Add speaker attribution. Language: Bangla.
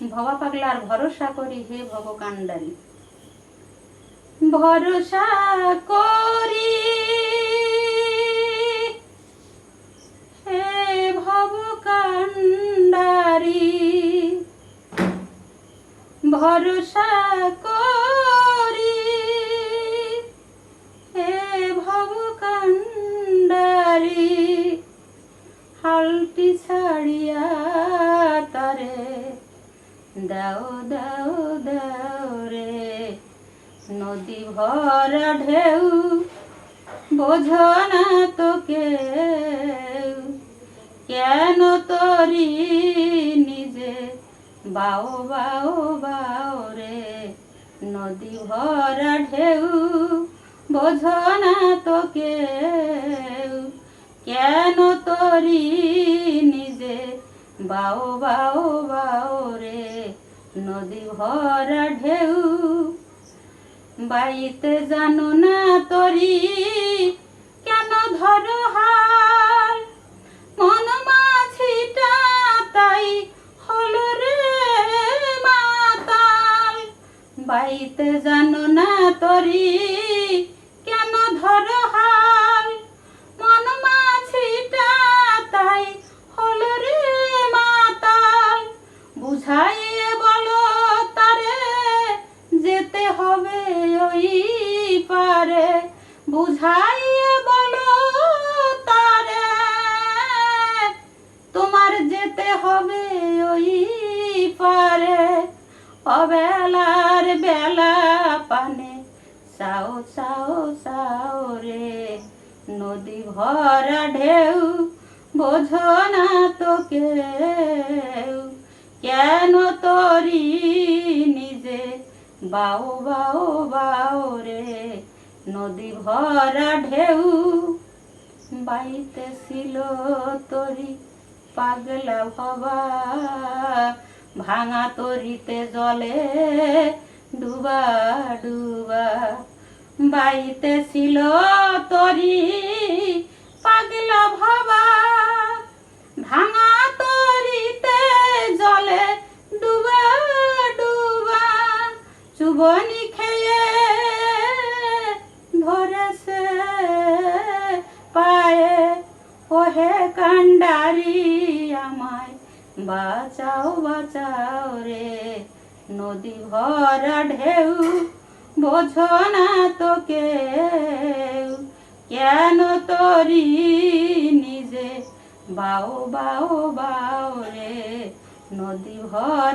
Speaker 1: ভবা পাগলার ভরসা করি হে ভবকাণ্ডারি ভরসা করি হে ভবকাণ্ডারি ভরসা করি দাও দাও দাও রে। নদী ভরা ঢেউ, বোঝো না তোকে। কেন তরি নিজে? বাও বাও বাও রে। নদী ভরা ঢেউ, বোঝো না তোকে। কেন তরি নিজে? বাও বাও বাও রে। নদী ভরা ঢেউ, বাইতে জানো না তরি, কেন ধরো হাল মন মাঝিটা তাই হলো রে মাতাল। বাইতে জানো না তরি, কেন ধরো হাল হবে ওই পারে। বুঝাইয়ে বলো তারে, তোমার যেতে হবে ওই পারে। অবেলার বেলা পানে চাও চাও চাও রে, নদী ভরা ঢেউ, বোঝো না তোকে কেন তরি নিজে বাও বাও বাও রে, নদী ভরা ঢেউ। বাইতেছিল তরি পাগলা ভবা ভাঙা তরিতে জলে ডুবা ডুবা। বাইতেছিল তরি পাগলা ভবা চুবনি খেয়ে ধরেছে পায়ে। ওহে কান্ডারি আমায় বাঁচাও বাঁচাও রে। নদী ভরা ঢেউ, বোঝো না তোকে। কেন তরি নিজে? বাও বাও বাও রে। নদী ভরা